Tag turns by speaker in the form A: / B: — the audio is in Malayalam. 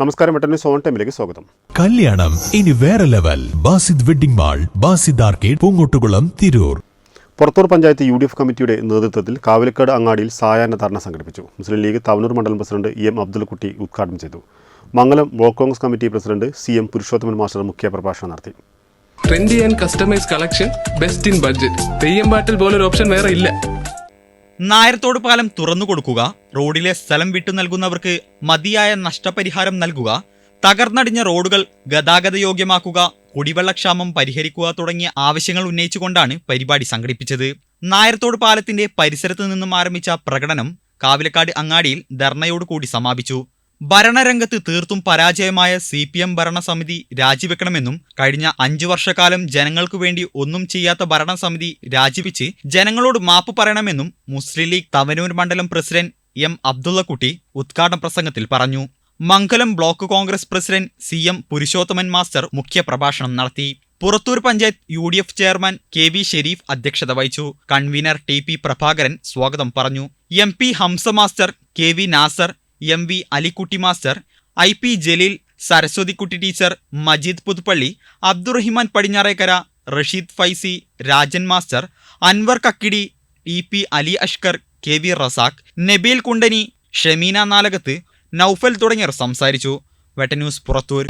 A: നമസ്കാരം വെട്ടനെ സോൺ ടൈമിലേക്ക് സ്വാഗതം.
B: കല്യാണം ഇനി വേറെ level. Basid wedding mall Basid arcade Poongottukulam Tirur.
A: Purathur panchayat U D F കമ്മിറ്റിയുടെ നേതൃത്വത്തിൽ കാവലിക്കാട് അങ്ങാടിയിൽ സായാഹ്ന ധർണ സംഘടിപ്പിച്ചു. മുസ്ലിം ലീഗ് തവനൂർ മണ്ഡലം പ്രസിഡന്റ് ഇ എം അബ്ദുൽകുട്ടി ഉദ്ഘാടനം ചെയ്തു. Mangalam block Congress committee president C M Purushothaman master മുഖ്യ പ്രഭാഷണം നടത്തി.
C: Trendy and customise collection best in budget Theyyam പാട്ടിൽ പോലൊരു ഓപ്ഷൻ വേറെ ഇല്ല.
D: നായർത്തോട് പാലം തുറന്നു കൊടുക്കുക റോഡിലെ സ്ഥലം വിട്ടു നൽകുന്നവർക്ക് മതിയായ നഷ്ടപരിഹാരം നൽകുക തകർന്നടിഞ്ഞ റോഡുകൾ ഗതാഗതയോഗ്യമാക്കുക കുടിവെള്ളക്ഷാമം പരിഹരിക്കുക തുടങ്ങിയ ആവശ്യങ്ങൾ ഉന്നയിച്ചുകൊണ്ടാണ് പരിപാടി സംഘടിപ്പിച്ചത്. നായർത്തോട് പാലത്തിന്റെ പരിസരത്ത് നിന്നും ആരംഭിച്ച പ്രകടനം കാവിലക്കാട് അങ്ങാടിയിൽ ധർണയോടുകൂടി സമാപിച്ചു. ഭരണരംഗത്ത് തീർത്തും പരാജയമായ സി പി എം ഭരണസമിതി രാജിവെക്കണമെന്നും കഴിഞ്ഞ അഞ്ചു വർഷക്കാലം ജനങ്ങൾക്കു വേണ്ടി ഒന്നും ചെയ്യാത്ത ഭരണസമിതി രാജിവെച്ച് ജനങ്ങളോട് മാപ്പ് പറയണമെന്നും മുസ്ലിം ലീഗ് തവനൂർ മണ്ഡലം പ്രസിഡന്റ് എം അബ്ദുള്ളക്കുട്ടി ഉദ്ഘാടന പ്രസംഗത്തിൽ പറഞ്ഞു. Mangalam block Congress president C M Purushothaman master മുഖ്യപ്രഭാഷണം നടത്തി. Purathur panchayat U D F chairman K V Sharif അധ്യക്ഷത വഹിച്ചു. കൺവീനർ ടി പി പ്രഭാകരൻ സ്വാഗതം പറഞ്ഞു. M P Hamsa master K V Nasar M V Alikutty master I P Jaleel Saraswathikutty teacher Majeed Puthuppally Abdurahiman Padinjarekkara Rasheed Faizy Rajan master Anwar Kakkidi E P Ali Ashkar K V Razak Nabeel Kundani Shameena Nalakath Naufal തുടങ്ങിയവർ സംസാരിച്ചു. വെട്ടന്യൂസ് പുറത്തൂർ.